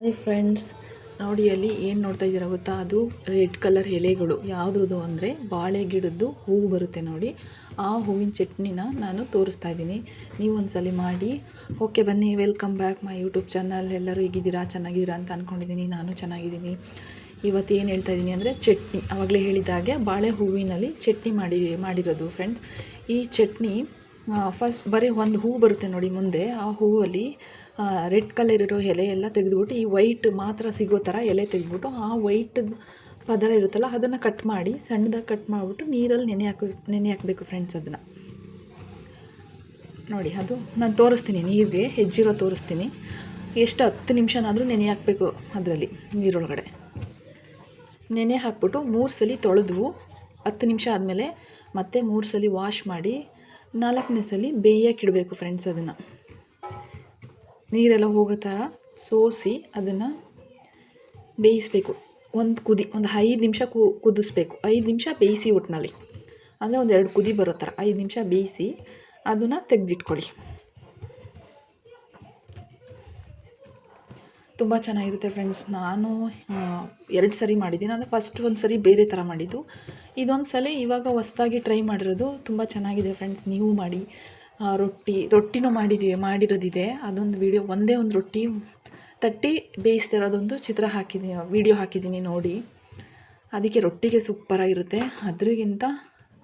Hi friends ನೋಡಿ ಅಲ್ಲಿ ಏನು ನೋಡ್ತಾ ಇದ್ದೀರಾ ಗೊತ್ತಾ? ಅದು ರೆಡ್ ಕಲರ್ ಎಲೆಗಳು. ಯಾವುದ್ರದ್ದು ಅಂದರೆ ಬಾಳೆ ಗಿಡದ್ದು ಹೂವು ಬರುತ್ತೆ ನೋಡಿ. ಆ ಹೂವಿನ ಚಟ್ನಿನ ನಾನು ತೋರಿಸ್ತಾ ಇದ್ದೀನಿ. ನೀವು ಒಂದ್ಸಲಿ ಮಾಡಿ. ಓಕೆ ಬನ್ನಿ welcome back my YouTube channel ಎಲ್ಲರೂ ಹೇಗಿದ್ದೀರಾ? ಚೆನ್ನಾಗಿದ್ದೀರಾ ಅಂತ ಅಂದ್ಕೊಂಡಿದ್ದೀನಿ ನಾನು ಚೆನ್ನಾಗಿದ್ದೀನಿ. ಇವತ್ತು ಏನು ಹೇಳ್ತಾ ಇದ್ದೀನಿ ಅಂದರೆ ಚಟ್ನಿ. ಆವಾಗಲೇ ಹೇಳಿದಾಗೆ ಬಾಳೆ ಹೂವಿನಲ್ಲಿ ಚಟ್ನಿ ಮಾಡಿ ಮಾಡಿರೋದು ಫ್ರೆಂಡ್ಸ್ ಈ ಚಟ್ನಿ ಫಸ್ಟ್ ಬರೀ ಒಂದು ಹೂ ಬರುತ್ತೆ ನೋಡಿ ಮುಂದೆ. ಆ ಹೂವಲ್ಲಿ ರೆಡ್ ಕಲರ್ ಇರೋ ಎಲೆ ಎಲ್ಲ ತೆಗೆದುಬಿಟ್ಟು, ಈ ವೈಟ್ ಮಾತ್ರ ಸಿಗೋ ಥರ ಎಲೆ ತೆಗೆದುಬಿಟ್ಟು, ಆ ವೈಟ್ ಪದರ ಇರುತ್ತಲ್ಲ, ಅದನ್ನು ಕಟ್ ಮಾಡಿ, ಸಣ್ಣದಾಗಿ ಕಟ್ ಮಾಡಿಬಿಟ್ಟು ನೀರಲ್ಲಿ ನೆನೆ ಹಾಕಿ, ನೆನೆ ಹಾಕಬೇಕು ಫ್ರೆಂಡ್ಸ್ ಅದನ್ನು. ನೋಡಿ ಅದು, ನಾನು ತೋರಿಸ್ತೀನಿ ನೀರಿಗೆ, ಹೆಜ್ಜಿರೋ ತೋರಿಸ್ತೀನಿ. ಎಷ್ಟು ಹತ್ತು ನಿಮಿಷನಾದರೂ ನೆನೆ ಹಾಕಬೇಕು ಅದರಲ್ಲಿ, ನೀರೊಳಗಡೆ. ನೆನೆ ಹಾಕ್ಬಿಟ್ಟು ಮೂರು ಸಲ ತೊಳೆದು ಹತ್ತು ನಿಮಿಷ ಆದಮೇಲೆ ಮತ್ತೆ ಮೂರು ಸಲ ವಾಶ್ ಮಾಡಿ ನಾಲ್ಕನೇ ಸಲ ಬೇಯಕ್ಕಿಡಬೇಕು ಫ್ರೆಂಡ್ಸ್ ಅದನ್ನು. ನೀರೆಲ್ಲ ಹೋಗೋ ಥರ ಸೋಸಿ ಅದನ್ನು ಬೇಯಿಸಬೇಕು. ಒಂದು ಕುದಿ, ಒಂದು ಐದು ನಿಮಿಷ ಕುದಿಸ್ಬೇಕು. ಐದು ನಿಮಿಷ ಬೇಯಿಸಿ ಒಟ್ಟಿನಲ್ಲಿ ಅಂದರೆ ಒಂದು ಎರಡು ಕುದಿ ಬರೋ ಥರ. ಐದು ನಿಮಿಷ ಬೇಯಿಸಿ ಅದನ್ನು ತೆಗೆದಿಟ್ಕೊಳ್ಳಿ. ತುಂಬ ಚೆನ್ನಾಗಿರುತ್ತೆ ಫ್ರೆಂಡ್ಸ್ ನಾನು ಎರಡು ಸರಿ ಮಾಡಿದ್ದೀನಿ. ಅಂದರೆ ಫಸ್ಟ್ ಒಂದು ಸರಿ ಬೇರೆ ಥರ ಮಾಡಿದ್ದು. ಇದೊಂದು ಸಲ ಇವಾಗ ಹೊಸ್ದಾಗಿ ಟ್ರೈ ಮಾಡಿರೋದು ತುಂಬ ಚೆನ್ನಾಗಿದೆ ಫ್ರೆಂಡ್ಸ್ ನೀವು ಮಾಡಿ. ರೊಟ್ಟಿ, ರೊಟ್ಟಿನೂ ಮಾಡಿದೆ ಮಾಡಿರೋದಿದೆ. ಅದೊಂದು ವೀಡಿಯೋ ಒಂದೇ ಒಂದು ರೊಟ್ಟಿ ತಟ್ಟಿ ಬೇಯಿಸ್ತಿರೋದೊಂದು ಚಿತ್ರ ಹಾಕಿದ್ದೀನಿ ವೀಡಿಯೋ ಹಾಕಿದ್ದೀನಿ ನೋಡಿ. ಅದಕ್ಕೆ ರೊಟ್ಟಿಗೆ ಸೂಪರಾಗಿರುತ್ತೆ ಅದ್ರಿಗಿಂತ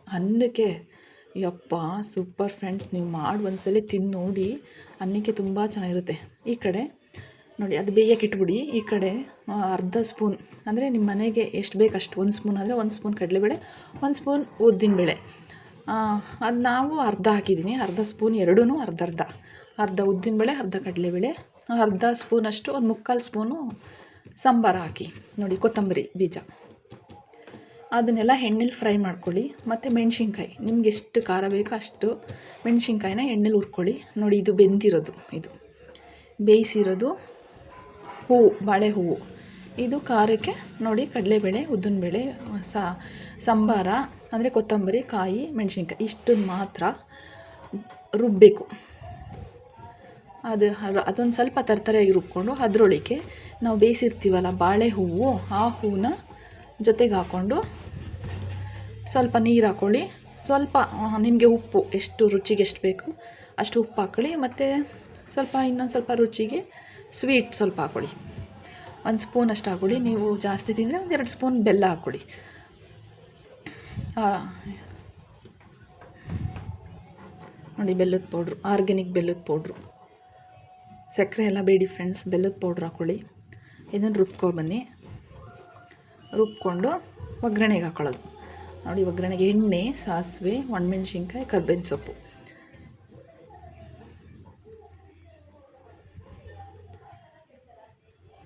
ಅನ್ನಕ್ಕೆ ಯಪ್ಪ ಸೂಪರ್ ಫ್ರೆಂಡ್ಸ್ ನೀವು ಮಾಡಿ ಒಂದ್ಸಲ ತಿಂದು ನೋಡಿ. ಅನ್ನಕ್ಕೆ ತುಂಬ ಚೆನ್ನಾಗಿರುತ್ತೆ. ಈ ಕಡೆ ನೋಡಿ, ಅದು ಬೇಯಕ್ಕೆ ಇಟ್ಬಿಡಿ ಈ ಕಡೆ ಅರ್ಧ ಸ್ಪೂನ್, ಅಂದರೆ ನಿಮ್ಮ ಮನೆಗೆ ಎಷ್ಟು ಬೇಕು ಅಷ್ಟು, ಒಂದು ಸ್ಪೂನ್ ಅಂದರೆ ಒಂದು ಸ್ಪೂನ್ ಕಡಲೆಬೇಳೆ, ಒಂದು ಸ್ಪೂನ್ ಉದ್ದಿನಬೇಳೆ ಅದು ನಾವು ಅರ್ಧ ಹಾಕಿದ್ದೀನಿ ಅರ್ಧ ಸ್ಪೂನ್ ಎರಡೂ ಅರ್ಧ ಅರ್ಧ. ಅರ್ಧ ಉದ್ದಿನಬೇಳೆ ಅರ್ಧ ಕಡಲೆಬೇಳೆ, ಅರ್ಧ ಸ್ಪೂನಷ್ಟು ಒಂದು ಮುಕ್ಕಾಲು ಸ್ಪೂನು ಸಾಂಬಾರು ಹಾಕಿ. ನೋಡಿ, ಕೊತ್ತಂಬರಿ ಬೀಜ. ಅದನ್ನೆಲ್ಲ ಎಣ್ಣೆಲಿ ಫ್ರೈ ಮಾಡ್ಕೊಳ್ಳಿ. ಮತ್ತು ಮೆಣಸಿನ್ಕಾಯಿ, ನಿಮ್ಗೆ ಎಷ್ಟು ಖಾರ ಬೇಕೋ ಅಷ್ಟು ಮೆಣಸಿನ್ಕಾಯಿನ ಎಣ್ಣೆಲಿ ಹುರ್ಕೊಳ್ಳಿ. ನೋಡಿ, ಇದು ಬೆಂದಿರೋದು, ಇದು. ಬೇಯಿಸಿರೋದು ಹೂವು ಬಾಳೆ ಹೂವು ಇದು ಖಾರಕ್ಕೆ ನೋಡಿ ಕಡಲೆಬೇಳೆ, ಉದ್ದಿನಬೇಳೆ ಸಾಂಬಾರ, ಅಂದರೆ ಕೊತ್ತಂಬರಿ, ಕಾಯಿ, ಮೆಣಸಿನ್ಕಾಯಿ ಇಷ್ಟನ್ನು ಮಾತ್ರ ರುಬ್ಬಬೇಕು ಅದು ಅದೊಂದು ಸ್ವಲ್ಪ ತರ್ತರೆಯಾಗಿ ರುಬ್ಕೊಂಡು ಅದರೊಳಗೆ ನಾವು ಬೇಯಿಸಿರ್ತೀವಲ್ಲ ಬಾಳೆ ಹೂವು, ಆ ಹೂವನ್ನ ಜೊತೆಗೆ ಹಾಕ್ಕೊಂಡು ಸ್ವಲ್ಪ ನೀರು ಹಾಕ್ಕೊಳ್ಳಿ. ಸ್ವಲ್ಪ ನಿಮಗೆ ಉಪ್ಪು, ಎಷ್ಟು ರುಚಿಗೆ ಎಷ್ಟು ಬೇಕು ಅಷ್ಟು ಉಪ್ಪು ಹಾಕ್ಕೊಳ್ಳಿ. ಮತ್ತು ಸ್ವಲ್ಪ ಇನ್ನೊಂದು ಸ್ವಲ್ಪ ರುಚಿಗೆ ಸ್ವೀಟ್ ಸ್ವಲ್ಪ ಹಾಕ್ಕೊಳ್ಳಿ ಒಂದು ಸ್ಪೂನ್ ಅಷ್ಟು ಹಾಕ್ಕೊಳ್ಳಿ ನೀವು ಜಾಸ್ತಿ ತಿಂದರೆ ಒಂದು ಎರಡು ಸ್ಪೂನ್ ಬೆಲ್ಲ ಹಾಕ್ಕೊಳ್ಳಿ ನೋಡಿ, ಬೆಲ್ಲದ ಪೌಡ್ರು, ಆರ್ಗ್ಯಾನಿಕ್ ಬೆಲ್ಲದ ಪೌಡ್ರು. ಸಕ್ಕರೆ ಎಲ್ಲ ಬೇಡಿ ಫ್ರೆಂಡ್ಸ್, ಬೆಲ್ಲದ ಪೌಡ್ರ್ ಹಾಕ್ಕೊಳ್ಳಿ ಇದನ್ನು ರುಬ್ಕೊಂಡು ಬನ್ನಿ. ರುಬ್ಕೊಂಡು ಒಗ್ಗರಣೆಗೆ ಹಾಕ್ಕೊಳ್ಳೋದು ನೋಡಿ, ಒಗ್ಗರಣೆಗೆ ಎಣ್ಣೆ, ಸಾಸಿವೆ, ಒಣಮೆಣ್ಸಿನ್ಕಾಯಿ, ಕರ್ಬೇವಿನ ಸೊಪ್ಪು.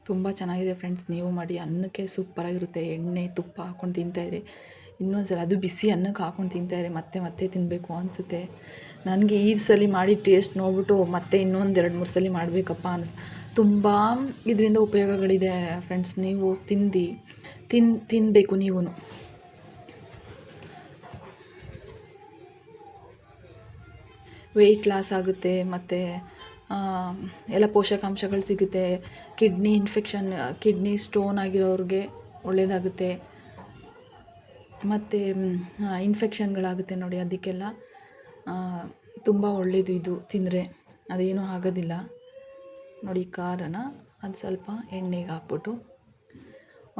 ತುಂಬ ಚೆನ್ನಾಗಿದೆ ಫ್ರೆಂಡ್ಸ್ ನೀವು ಮಾಡಿ ಅನ್ನಕ್ಕೆ ಸೂಪರಾಗಿರುತ್ತೆ ಎಣ್ಣೆ, ತುಪ್ಪ ಹಾಕ್ಕೊಂಡು ತಿಂತಾಯಿರಿ ಇನ್ನೊಂದು ಸಲ ಅದು ಬಿಸಿ ಅನ್ನಕ್ಕೆ ಹಾಕ್ಕೊಂಡು ತಿಂತಾಯಿರಿ ಮತ್ತೆ ಮತ್ತೆ ತಿನ್ನಬೇಕು ಅನಿಸುತ್ತೆ. ನನಗೆ ಈ ಸಲ ಮಾಡಿ ಟೇಸ್ಟ್ ನೋಡ್ಬಿಟ್ಟು ಮತ್ತೆ ಇನ್ನೊಂದು ಎರಡು, ಮೂರು ಸಲ ಮಾಡಬೇಕಪ್ಪ ಅನಿಸ್, ತುಂಬ ಇದರಿಂದ ಉಪಯೋಗಗಳಿದೆ ಫ್ರೆಂಡ್ಸ್ ನೀವು ತಿಂದು, ತಿನ್ ತಿನ್ನಬೇಕು ನೀವು ವೆಯ್ಟ್ ಲಾಸ್ ಆಗುತ್ತೆ, ಮತ್ತು ಎಲ್ಲ ಪೋಷಕಾಂಶಗಳು ಸಿಗುತ್ತೆ. ಕಿಡ್ನಿ ಇನ್ಫೆಕ್ಷನ್, ಕಿಡ್ನಿ ಸ್ಟೋನ್ ಆಗಿರೋರಿಗೆ ಒಳ್ಳೆಯದಾಗುತ್ತೆ ಮತ್ತು ಇನ್ಫೆಕ್ಷನ್ಗಳಾಗುತ್ತೆ ನೋಡಿ ಅದಕ್ಕೆಲ್ಲ. ತುಂಬ ಒಳ್ಳೆಯದು ಇದು ತಿಂದರೆ. ಅದೇನೂ ಆಗೋದಿಲ್ಲ. ನೋಡಿ ಖಾರನ ಅದು ಸ್ವಲ್ಪ ಎಣ್ಣೆಗೆ ಹಾಕ್ಬಿಟ್ಟು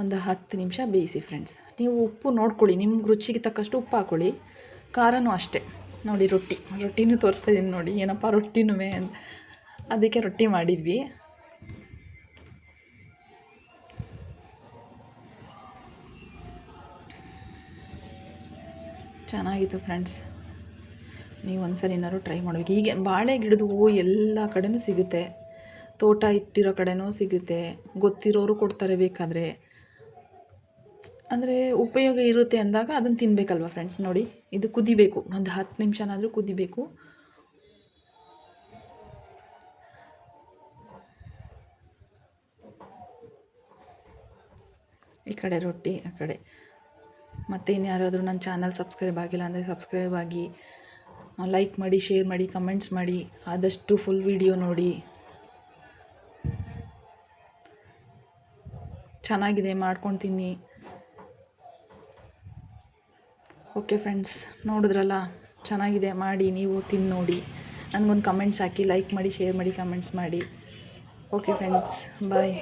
ಒಂದು ಹತ್ತು ನಿಮಿಷ ಬೇಯಿಸಿ ಫ್ರೆಂಡ್ಸ್ ನೀವು ಉಪ್ಪು ನೋಡ್ಕೊಳ್ಳಿ, ನಿಮ್ಮ ರುಚಿಗೆ ತಕ್ಕಷ್ಟು ಉಪ್ಪು ಹಾಕ್ಕೊಳ್ಳಿ. ಖಾರನೂ ಅಷ್ಟೇ. ನೋಡಿ ರೊಟ್ಟಿ. ರೊಟ್ಟಿನೂ ತೋರಿಸ್ತಾ ಇದ್ದೀನಿ ನೋಡಿ. ಏನಪ್ಪ ರೊಟ್ಟಿನೂ ಅದಕ್ಕೆ ರೊಟ್ಟಿ ಮಾಡಿದ್ವಿ. ಚೆನ್ನಾಗಿತ್ತು ಫ್ರೆಂಡ್ಸ್. ನೀವು ಒಂದು ಏನಾದ್ರು ಟ್ರೈ ಮಾಡಬೇಕು. ಈಗ ಬಾಳೆ ಗಿಡದ ಹೂವು ಎಲ್ಲ ಕಡೆಯೂ ಸಿಗುತ್ತೆ. ತೋಟ ಇಟ್ಟಿರೋ ಕಡೆಯೂ ಸಿಗುತ್ತೆ. ಗೊತ್ತಿರೋರು ಕೊಡ್ತಾರೆ ಬೇಕಾದರೆ. ಅಂದರೆ ಉಪಯೋಗ ಇರುತ್ತೆ ಅಂದಾಗ ಅದನ್ನು ತಿನ್ನಬೇಕಲ್ವ ಫ್ರೆಂಡ್ಸ್? ನೋಡಿ, ಇದು ಕುದಿಬೇಕು. ಒಂದು ಹತ್ತು ನಿಮಿಷನಾದರೂ ಕುದಿಬೇಕು. ಈ ಕಡೆ ರೊಟ್ಟಿ, ಆ ಕಡೆ. ಮತ್ತು ಇನ್ಯಾರಾದರೂ ನನ್ನ ಚಾನಲ್ ಸಬ್ಸ್ಕ್ರೈಬ್ ಆಗಿಲ್ಲ ಅಂದರೆ ಸಬ್ಸ್ಕ್ರೈಬ್ ಆಗಿ ಲೈಕ್ ಮಾಡಿ ಶೇರ್ ಮಾಡಿ ಕಮೆಂಟ್ಸ್ ಮಾಡಿ, ಆದಷ್ಟು ಫುಲ್ ವಿಡಿಯೋ ನೋಡಿ. ಚೆನ್ನಾಗಿದೆ, ಮಾಡ್ಕೊತೀನಿ. ಓಕೆ ಫ್ರೆಂಡ್ಸ್ ನೋಡಿದ್ರಲ್ಲ? ಚೆನ್ನಾಗಿದೆ, ಮಾಡಿ, ನೀವು ತಿಂದು ನೋಡಿ. ನನಗೊಂದು ಕಮೆಂಟ್ಸ್ ಹಾಕಿ ಲೈಕ್ ಮಾಡಿ ಶೇರ್ ಮಾಡಿ ಕಮೆಂಟ್ಸ್ ಮಾಡಿ. Okay friends bye